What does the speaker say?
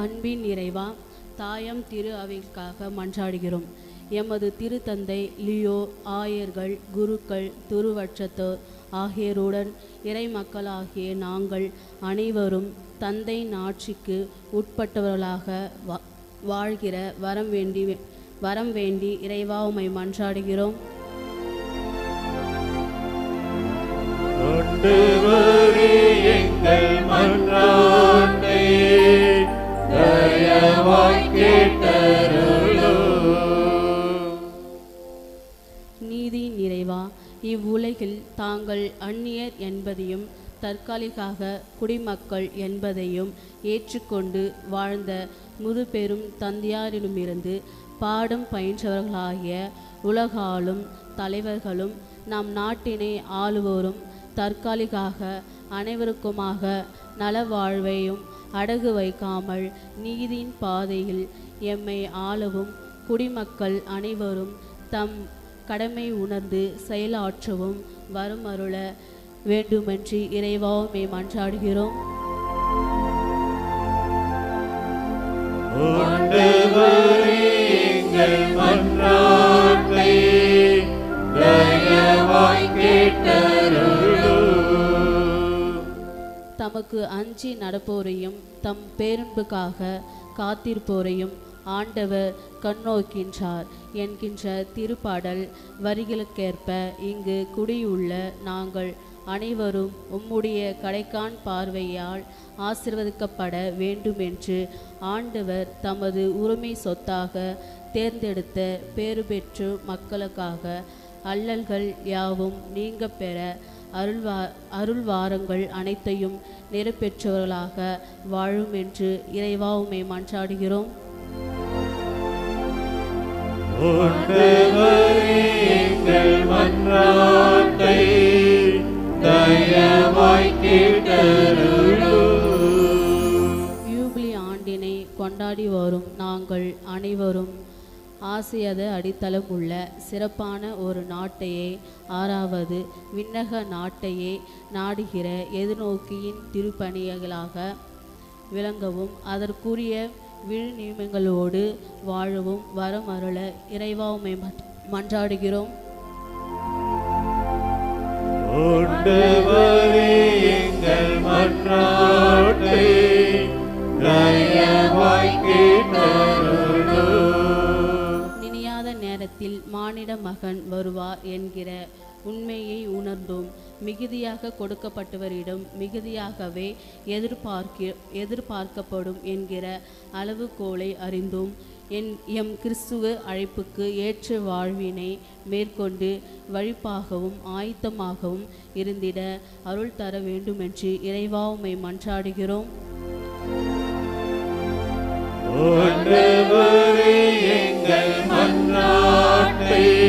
அன்பின் இறைவா தாயம் திரு அவைக்காக மன்றாடுகிறோம். எமது திருத்தந்தை லியோ ஆயர்கள் குருக்கள் துருவட்சத்தோர் ஆகியோருடன் இறை மக்களாகிய நாங்கள் அனைவரும் தந்தை ஆட்சிக்கு உட்பட்டவர்களாக வா- வாழ்கிற வரம் வேண்டி வரம் வேண்டி இறைவா உமை மன்றாடுகிறோம். தேவா இவ்வுலகில் தாங்கள் அந்நியர் என்பதையும் தற்காலிகாக குடிமக்கள் என்பதையும் ஏற்றுக்கொண்டு வாழ்ந்த முதுபெரும் தந்தையாரிடமிருந்து பாடம் பயின்றவர்களாகிய உலகாலும் தலைவர்களும் நம் நாட்டினை ஆளுவோரும் தற்காலிகாக அனைவருக்குமாக நலவாழ்வையும் அடகு வைக்காமல் நீதியின் பாதையில் எம்மை ஆளவும் குடிமக்கள் அனைவரும் தம் கடமை உணர்ந்து செயலாற்றவும் வரும் அருள வேண்டுமென்று இறைவாவுமே மன்றாடுகிறோம். தமக்கு அஞ்சி நடப்போரையும் தம் பேரன்புக்காக காத்திருப்போரையும் ஆண்டவர் கண்ணோக்கின்றார் என்கின்ற திருப்பாடல் வரிகளுக்கேற்ப இங்கு குடியுள்ள நாங்கள் அனைவரும் உம்முடைய கடைக்கான் பார்வையால் ஆசிர்வதிக்கப்பட வேண்டுமென்று ஆண்டவர் தமது உரிமை சொத்தாக தேர்ந்தெடுத்த பேறுபெற்று மக்களுக்காக அல்லல்கள் யாவும் நீங்க பெற அருள்வா அருள்வாரங்கள் அனைத்தையும் நிறைவேற்றவர்களாக வாழும் என்று இறைவாவுமை மன்றாடுகிறோம். கொண்டாடி வரும் நாங்கள் அனைவரும் ஆசியத அடித்தளம் உள்ள சிறப்பான ஒரு நாட்டையே ஆறாவது விண்ணக நாட்டையே நாடுகிற எதிர்நோக்கியின் திருப்பணிகளாக விளங்கவும் அதற்குரிய விழுநியமங்களோடு வாழவும் வரம் அருள மன்றாடுகிறோம். எங்கள் மன்றாட்டை தயவாய் கேட்டருளும். நினையாத நேரத்தில் மானிட மகன் வருவார் என்கிற உண்மையை உணர்ந்தோம். மிகுதியாக கொடுக்கப்பட்டவரிடம் மிகுதியாகவே எதிர்பார்க்க எதிர்பார்க்கப்படும் என்கிற அளவுகோலை அறிந்தோம். என் எம் கிறிஸ்துவ அழைப்புக்கு ஏற்ற வாழ்வினை மேற்கொண்டு வழிப்பாகவும் ஆயத்தமாகவும் இருந்திட அருள் தர வேண்டுமென்று இறைவாவுமை மன்றாடுகிறோம். எங்கள் மன்றாட்டை